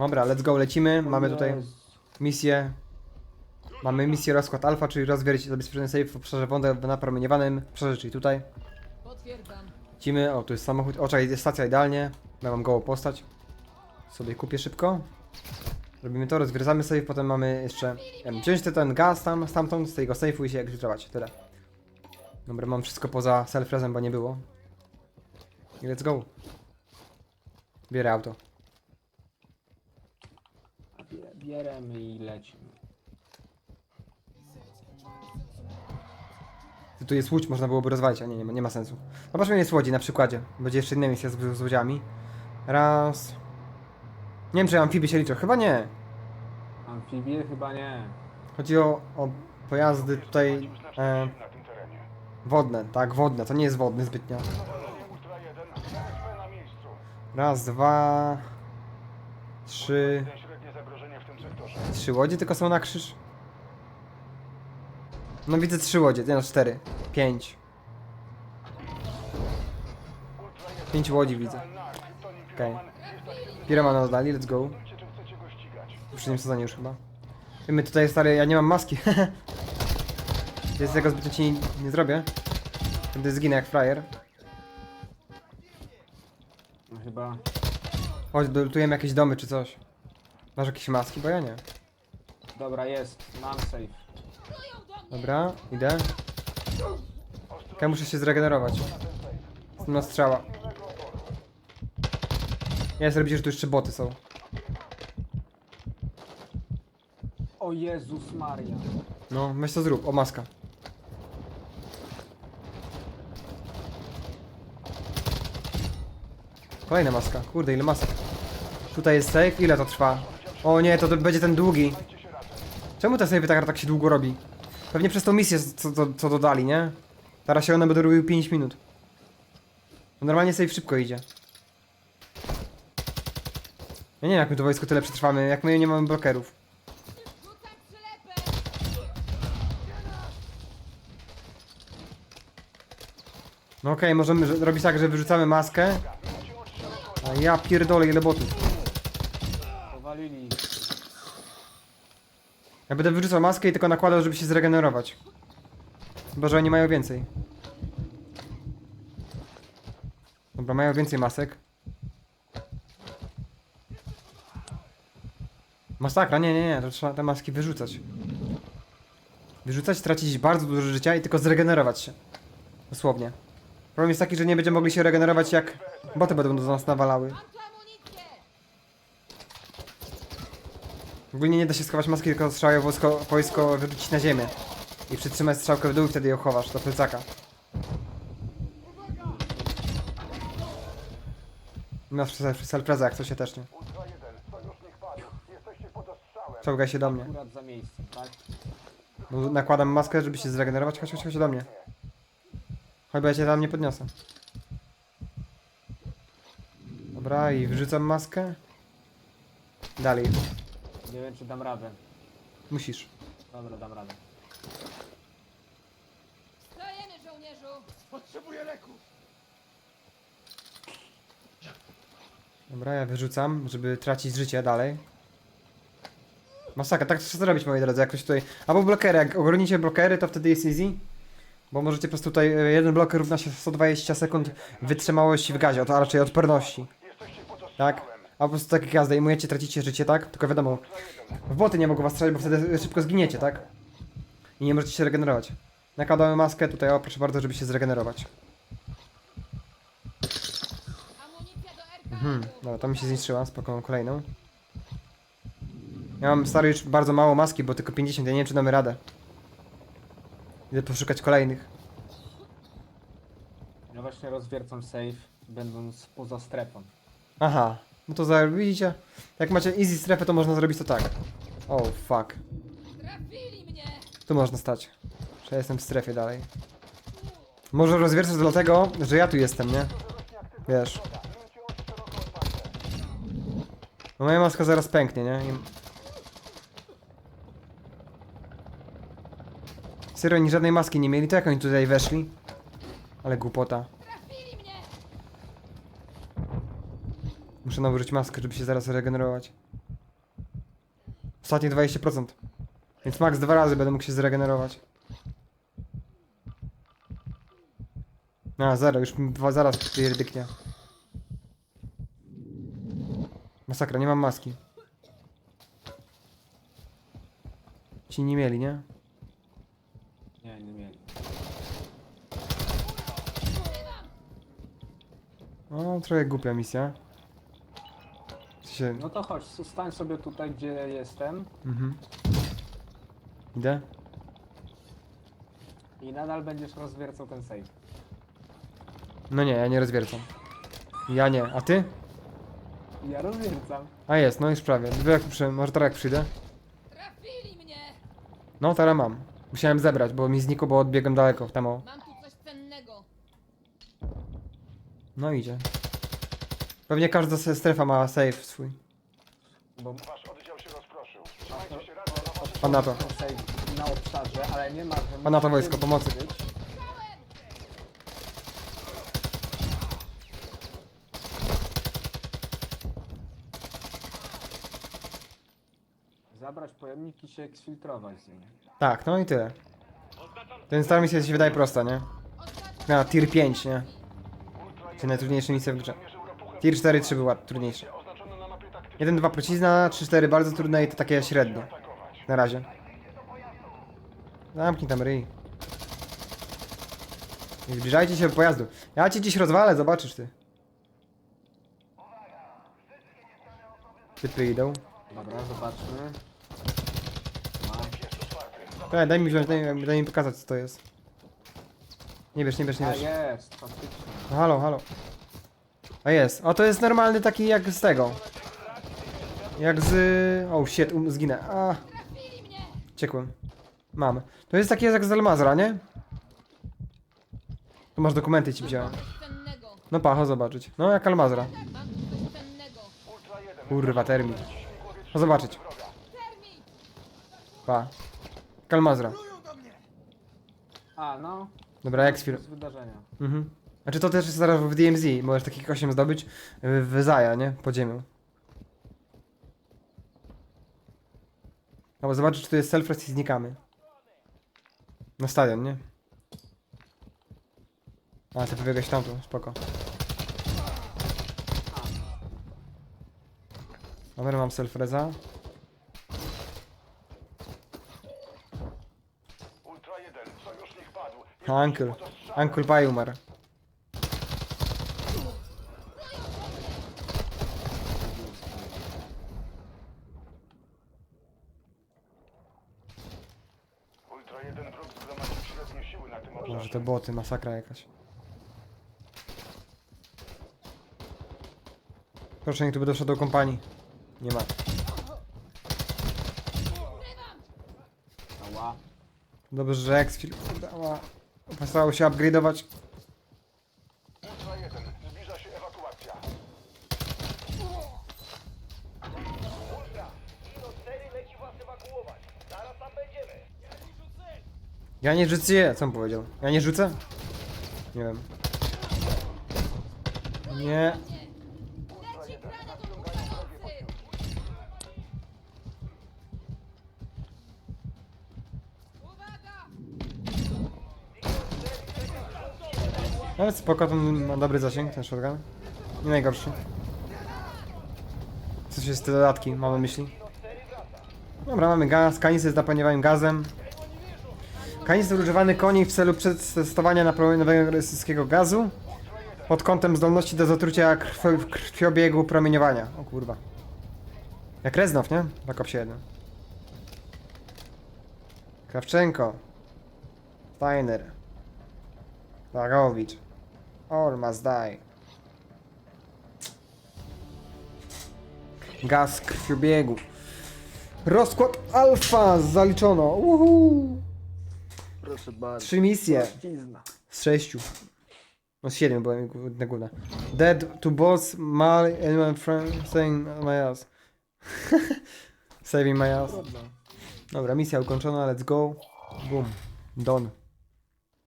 Dobra, let's go, lecimy. Mamy tutaj misję. Mamy misję rozkład alfa, czyli rozwierć zabezpieczony safe w obszarze wąda napromieniowanym obszarze, czyli tutaj. Potwierdzam. Lecimy, o tu jest samochód, o czekaj, jest stacja idealnie. Ja mam gołą postać. Sobie kupię szybko. Robimy to, rozgryzamy safe, potem mamy jeszcze em, wziąć ten, ten gaz tam, stamtąd, z tego safe'u i się egzitować, tyle. Dobra, mam wszystko poza self-resem, bo nie było. I let's go. Bierę auto. Bie- Bieremy i lecimy. Tu- Tu jest łódź, można byłoby rozwalić, a nie, nie ma, nie ma sensu. Zobaczmy, jest łodzi na przykładzie. Będzie jeszcze inna misja z, z łodziami. Raz. Nie wiem, czy amfibie się liczą. Chyba nie. Amfibie chyba nie. Chodzi o, o pojazdy tutaj e, na tym terenie. wodne, tak, wodne. To nie jest wodny zbytnio. Zadanie Ultra 1, BSP na miejscu. Raz, dwa, trzy średnie zagrożenie w tym sektorze. Trzy łodzie tylko są na krzyż. No widzę trzy łodzie, nie no cztery. Pięć. Ultra 1, Pięć łodzi widzę. Okej. Aktywny. Piromana oddali, let's go. W poprzednim sezonie już chyba. My tutaj stary, ja nie mam maski. Więc tego zbytnio ci nie zrobię. Wtedy zginę jak frajer. No chyba. Chodź, dolutujemy jakieś domy czy coś. Masz jakieś maski? Bo ja nie. Dobra, jest. Mam safe. Dobra, idę. Ja muszę się zregenerować. Jestem na strzała. Ja zrobić, że tu jeszcze boty są. O Jezus Maria. No, weź to zrób. O, maska. Kolejna maska. Kurde, ile masek. Tutaj jest safe. Ile to trwa? O nie, to, to będzie ten długi. Czemu te save tak, tak się długo robi? Pewnie przez tą misję, co, co, co dodali, nie? Teraz się one będą robiły 5 minut. Bo Normalnie save szybko idzie. Ja nie wiem, jak my to wojsko tyle przetrwamy, jak my nie mamy blokerów. No okej, możemy że- robić tak, że wyrzucamy maskę. A ja pierdolę, ile botów. Powalili. Ja będę wyrzucał maskę i tylko nakładał, żeby się zregenerować. Chyba, że oni mają więcej. Dobra, mają więcej masek. Masakra, nie, nie, nie, to trzeba te maski wyrzucać. Wyrzucać, tracić bardzo dużo życia i tylko zregenerować się. Dosłownie. Problem jest taki, że nie będziemy mogli się regenerować jak boty będą do nas nawalały. Mam tu amunicję! Ogólnie nie da się schować maski, tylko strzałę wojsko, wojsko wyrzucić na ziemię. I przytrzymać strzałkę w dół i wtedy ją chowasz do plecaka. Masz self-reza, jak coś się też nie. Ultra 1, sojusznik padł. Jesteście pod ostrzałem. Czołgaj się do mnie. Akurat za miejscem, tak? Bo nakładam maskę, żeby się zregenerować. Chodź, chodź, chodź do mnie. Chodź, bo ja cię tam nie podniosę. Dobra, i wrzucam maskę. Dalej. Nie wiem czy dam radę. Musisz. Dobra, dam radę. Stajemy, żołnierzu! Potrzebuję leku. Dobra, ja wyrzucam, żeby tracić życie dalej. Masakra, tak trzeba zrobić, moi drodzy, jakoś tutaj... Albo blokery, jak obronicie blokery, to wtedy jest easy. Bo możecie po prostu tutaj, e, jeden bloker równa się 120 sekund wytrzymałości w gazie, a raczej odporności. Jesteście pod ostrzałem. Tak? A po prostu tak jak ja zdejmujecie, tracicie życie, tak? Tylko wiadomo, w boty nie mogą was strzelać, bo wtedy szybko zginiecie, tak? I nie możecie się regenerować. Nakładamy maskę tutaj, o proszę bardzo, żeby się zregenerować. Mhm, dobra, to mi się zniszczyła, spoko, kolejną. Ja mam stary już bardzo mało maski, bo tylko 50, ja nie wiem czy damy radę. Idę poszukać kolejnych. Ja właśnie rozwiercam safe, będąc poza strefą. Aha, no to za, widzicie? Jak macie easy strefę, to można zrobić to tak. Oh, fuck. Trafili mnie! Tu można stać. Że ja jestem w strefie dalej. Może rozwiercać dlatego, że ja tu jestem, nie? Wiesz. No moja maska zaraz pęknie, nie? I... Serio, oni żadnej maski nie mieli, to jak oni tutaj weszli? Ale głupota. Trafili mnie! Muszę nałożyć maskę, żeby się zaraz regenerować. Ostatnie 20%. Więc max dwa razy będę mógł się zregenerować. A, zero, już dwa zaraz pierdyknie. Masakra, nie mam maski. Ci nie mieli, nie? Nie, nie mieli. O, trochę głupia misja. No to chodź, stań sobie tutaj, gdzie jestem mhm. Idę? i nadal będziesz rozwiercał ten save. No nie, ja nie rozwiercam. Ja nie, a ty? Ja rozwiercam. A jest, no już prawie. Wy jak przy... Może teraz jak przyjdę? Trafili mnie! No, teraz mam. Musiałem zebrać, bo mi znikło, bo odbiegłem daleko w temu. Mam tu coś cennego. No idzie. Pewnie każda se- strefa ma save swój. Bo Wasz oddział się rozproszył. Trzymajcie się razem na. Pan na to. na obszarze, ale nie ma... Pan na to wojsko, pomocy. Zabrać pojemnik i się eksfiltrować z nim. Tak, no i tyle. Ten star misja się wydaje prosta, nie? Na tier 5, nie? Czy najtrudniejsze misje w grze. Tier 4 3 była trudniejsze. Oznaczone na mapie taktycznej 1, 2 procizna, 3, 4 bardzo trudne i to takie średnie. Na razie. Zamknij tam ryj. Nie zbliżajcie się do pojazdu. Ja cię dziś rozwalę, zobaczysz ty. Typy idą. Dobra, zobaczmy. Daj, daj mi wziąć, daj, daj mi pokazać co to jest. Nie bierz, nie bierz, nie A bierz. jest, faktycznie. No, halo, halo. A jest. O, to jest normalny taki jak z tego. Jak z... O, shit, um, zginę. A, ciekłem. Mam. To jest takie jak z Almazra, nie? Tu masz dokumenty ci wziąłem. No pa, chodź zobaczyć. No jak Almazra. Kurwa, termin. Chodź zobaczyć. Termit! Pa. Kalmazra. A, no. Dobra, Exfil. Z wydarzenia. Mhm. Znaczy to też jest zaraz w DMZ. Możesz takich 8 zdobyć y, w Zaja, nie? Podziemiu. No bo zobaczyć, czy tu jest self-rest i znikamy. Na stadion, nie? A, ty pobiegłeś tamtą, spoko. Dobra, mam self-reza. Ultra 1, sojusznik padł. Uncle. Uncle Pie umarł. Ultra 1 wróg zgromadził średnie siły obszarze. to boty, masakra jakaś. Proszę, niech tu będę szedł do kompanii. Nie ma. Ała. Dobrze, że Exfil dała. Postało się upgrade'ować. Ja nie rzucę. Co on powiedział? Ja nie rzucę? Nie wiem. Nie. Uwaga! Ale spoko, ten ma dobry zasięg, ten shotgun. Nie najgorszy. Coś jest te dodatki, mamy myśli. Dobra, mamy gaz, kanisy z napełnianiem gazem. Kanister używany koni w celu przetestowania napełnionego rosyjskiego gazu pod kątem zdolności do zatrucia krwi krwiobiegu promieniowania. O kurwa. Jak Reznow, nie? Black Ops 1. Krawczenko. Steiner. Blagowicz. All must die. Gaz krwiobiegu. Rozkład alfa zaliczono. Uhu. Proszę bardzo. Trzy misje z sześciu. No z siedmiu byłem na górę. Dead to boss, mal, anyone friend, saying my ass. Saving my ass. Dobra, misja ukończona, let's go. Boom. Done.